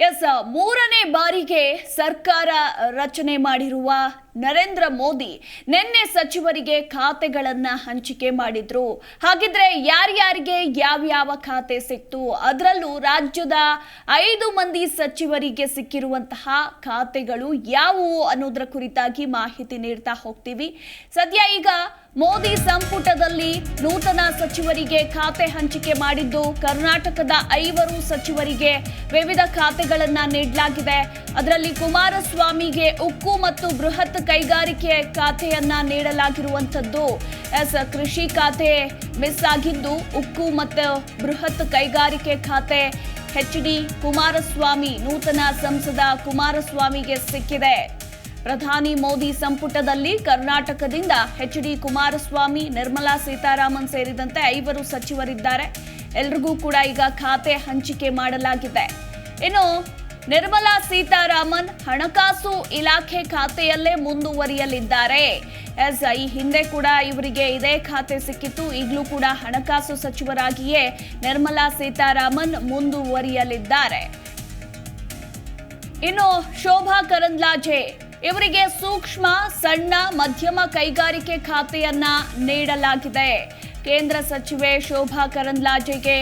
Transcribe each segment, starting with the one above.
S ಮೂರನೇ ಬಾರಿಗೆ ಸರ್ಕಾರ ರಚನೆ ಮಾಡಿರುವ ನರೇಂದ್ರ ಮೋದಿ ನಿನ್ನೆ ಸಚಿವರಿಗೆ ಖಾತೆಗಳನ್ನ ಹಂಚಿಕೆ ಮಾಡಿದ್ರು. ಹಾಗಿದ್ರೆ ಯಾರ್ಯಾರಿಗೆ ಯಾವ್ಯಾವ ಖಾತೆ ಸಿಕ್ತು? ಅದರಲ್ಲೂ ರಾಜ್ಯದ ಐದು ಮಂದಿ ಸಚಿವರಿಗೆ ಸಿಕ್ಕಿರುವಂತಹ ಖಾತೆಗಳು ಯಾವುವು ಅನ್ನೋದರ ಕುರಿತಾಗಿ ಮಾಹಿತಿ ನೀಡ್ತಾ ಹೋಗ್ತೀವಿ. ಸದ್ಯ ಈಗ ಮೋದಿ ಸಂಪುಟದಲ್ಲಿ ನೂತನ ಸಚಿವರಿಗೆ ಖಾತೆ ಹಂಚಿಕೆ ಮಾಡಿದ್ದು, ಕರ್ನಾಟಕದ ಐವರು ಸಚಿವರಿಗೆ ವಿವಿಧ ಖಾತೆಗಳನ್ನ ನೀಡಲಾಗಿದೆ. ಅದರಲ್ಲಿ ಕುಮಾರಸ್ವಾಮಿಗೆ ಉಕ್ಕು ಮತ್ತು ಬೃಹತ್ ಕೈಗಾರಿಕೆ ಖಾತೆಯನ್ನ ನೀಡಲಾಗಿರುವಂತದ್ದು ಎಸ್, ಕೃಷಿ ಖಾತೆ ಮಿಸ್ ಆಗಿದ್ದು, ಉಕ್ಕು ಮತ್ತು ಬೃಹತ್ ಕೈಗಾರಿಕೆ ಖಾತೆ ಎಚ್ ಡಿ ಕುಮಾರಸ್ವಾಮಿ, ನೂತನ ಸಂಸದ ಕುಮಾರಸ್ವಾಮಿಗೆ ಸಿಕ್ಕಿದೆ. ಪ್ರಧಾನಿ ಮೋದಿ ಸಂಪುಟದಲ್ಲಿ ಕರ್ನಾಟಕದಿಂದ ಎಚ್ ಡಿ ಕುಮಾರಸ್ವಾಮಿ, ನಿರ್ಮಲಾ ಸೀತಾರಾಮನ್ ಸೇರಿದಂತೆ ಐವರು ಸಚಿವರಿದ್ದಾರೆ. ಎಲ್ರಿಗೂ ಕೂಡ ಈಗ ಖಾತೆ ಹಂಚಿಕೆ ಮಾಡಲಾಗಿದೆ. ಇನ್ನು ನಿರ್ಮಲಾ ಸೀತಾರಾಮನ್ ಹಣಕಾಸು ಇಲಾಖೆ ಖಾತೆಯಲ್ಲೇ ಮುಂದುವರಿಯಲಿದ್ದಾರೆ. ಎಸ್, ಈ ಹಿಂದೆ ಕೂಡ ಇವರಿಗೆ ಇದೇ ಖಾತೆ ಸಿಕ್ಕಿತ್ತು. ಈಗಲೂ ಕೂಡ ಹಣಕಾಸು ಸಚಿವರಾಗಿಯೇ ನಿರ್ಮಲಾ ಸೀತಾರಾಮನ್ ಮುಂದುವರಿಯಲಿದ್ದಾರೆ. ಇನ್ನು ಶೋಭಾ ಕರಂದ್ಲಾಜೆ, ಇವರಿಗೆ ಸೂಕ್ಷ್ಮ, ಸಣ್ಣ, ಮಧ್ಯಮ ಕೈಗಾರಿಕೆ ಖಾತೆಯನ್ನ ನೀಡಲಾಗಿದೆ. ಕೇಂದ್ರ ಸಚಿವೆ ಶೋಭಾ ಕರಂದ್ಲಾಜೆಗೆ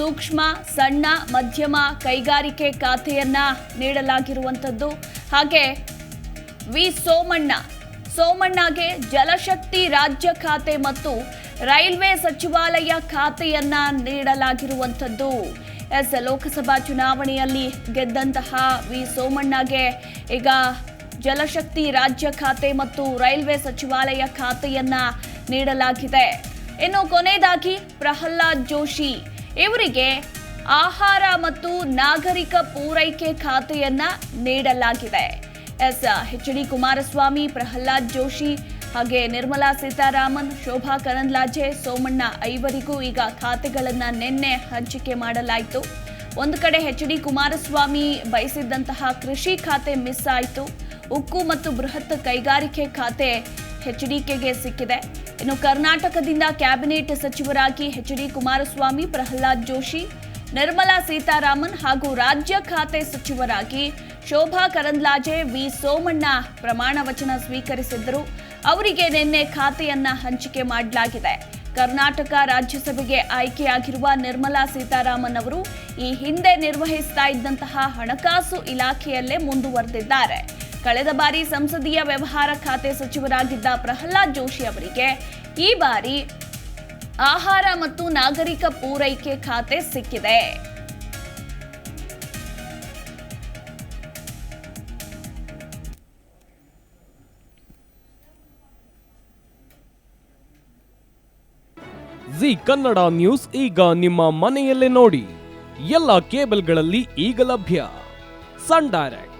ಸೂಕ್ಷ್ಮ, ಸಣ್ಣ, ಮಧ್ಯಮ ಕೈಗಾರಿಕೆ ಖಾತೆಯನ್ನ ನೀಡಲಾಗಿರುವಂಥದ್ದು. ಹಾಗೆ ವಿ ಸೋಮಣ್ಣ, ಸೋಮಣ್ಣಗೆ ಜಲಶಕ್ತಿ ರಾಜ್ಯ ಖಾತೆ ಮತ್ತು ರೈಲ್ವೆ ಸಚಿವಾಲಯ ಖಾತೆಯನ್ನ ನೀಡಲಾಗಿರುವಂಥದ್ದು. ಎಸ್, ಲೋಕಸಭಾ ಚುನಾವಣೆಯಲ್ಲಿ ಗೆದ್ದಂತಹ ವಿ ಸೋಮಣ್ಣಗೆ ಈಗ ಜಲಶಕ್ತಿ ರಾಜ್ಯ ಖಾತೆ ಮತ್ತು ರೈಲ್ವೆ ಸಚಿವಾಲಯ ಖಾತೆಯನ್ನ ನೀಡಲಾಗಿದೆ. ಇನ್ನು ಕೊನೆಯದಾಗಿ ಪ್ರಹ್ಲಾದ್ ಜೋಶಿ ಇವರಿಗೆ ಆಹಾರ ಮತ್ತು ನಾಗರಿಕ ಪೂರೈಕೆ ಖಾತೆಯನ್ನ ನೀಡಲಾಗಿದೆ. S, H D Kumaraswamy, Pralhad Joshi ಹಾಗೆ ನಿರ್ಮಲಾ ಸೀತಾರಾಮನ್, ಶೋಭಾ ಕರಂದ್ಲಾಜೆ, ಸೋಮಣ್ಣ ಐವರಿಗೂ ಈಗ ಖಾತೆಗಳನ್ನು ನಿನ್ನೆ ಹಂಚಿಕೆ ಮಾಡಲಾಯಿತು. ಒಂದು ಕಡೆ ಎಚ್ ಡಿ ಕುಮಾರಸ್ವಾಮಿ ಬಯಸಿದ್ದಂತಹ ಕೃಷಿ ಖಾತೆ ಮಿಸ್ ಆಯಿತು. ಉಕ್ಕು ಮತ್ತು ಬೃಹತ್ ಕೈಗಾರಿಕೆ ಖಾತೆ ಎಚ್ ಡಿಕೆಗೆ ಸಿಕ್ಕಿದೆ. ಇನ್ನು ಕರ್ನಾಟಕದಿಂದ ಕ್ಯಾಬಿನೆಟ್ ಸಚಿವರಾಗಿ ಎಚ್ ಡಿ ಕುಮಾರಸ್ವಾಮಿ, ಪ್ರಹ್ಲಾದ್ ಜೋಶಿ, ನಿರ್ಮಲಾ ಸೀತಾರಾಮನ್ ಹಾಗೂ ರಾಜ್ಯ ಖಾತೆ ಸಚಿವರಾಗಿ ಶೋಭಾ ಕರಂದ್ಲಾಜೆ ವಿ. ಸೋಮಣ್ಣ ಪ್ರಮಾಣ ವಚನ ಸ್ವೀಕರಿಸಿದ್ದರು. ಅವರಿಗೆ ನಿನ್ನೆ ಖಾತೆಯನ್ನ ಹಂಚಿಕೆ ಮಾಡಲಾಗಿದೆ. ಕರ್ನಾಟಕ ರಾಜ್ಯಸಭೆಗೆ ಆಯ್ಕೆಯಾಗಿರುವ ನಿರ್ಮಲಾ ಸೀತಾರಾಮನ್ ಅವರು ಈ ಹಿಂದೆ ನಿರ್ವಹಿಸ್ತಾ ಇದ್ದಂತಹ ಹಣಕಾಸು ಇಲಾಖೆಯಲ್ಲೇ ಮುಂದುವರೆದಿದ್ದಾರೆ. ಕಳೆದ ಬಾರಿ ಸಂಸದೀಯ ವ್ಯವಹಾರ ಖಾತೆ ಸಚಿವರಾಗಿದ್ದ ಪ್ರಹ್ಲಾದ್ ಜೋಶಿ ಅವರಿಗೆ ಈ ಬಾರಿ ಆಹಾರ ಮತ್ತು ನಾಗರಿಕ ಪೂರೈಕೆ ಖಾತೆ ಸಿಕ್ಕಿದೆ. ಜಿ ಕನ್ನಡ ನ್ಯೂಸ್ ಈಗ ನಿಮ್ಮ ಮನೆಯಲ್ಲೇ ನೋಡಿ. ಎಲ್ಲ ಕೇಬಲ್ಗಳಲ್ಲಿ ಈಗ ಲಭ್ಯ. Sun Direct.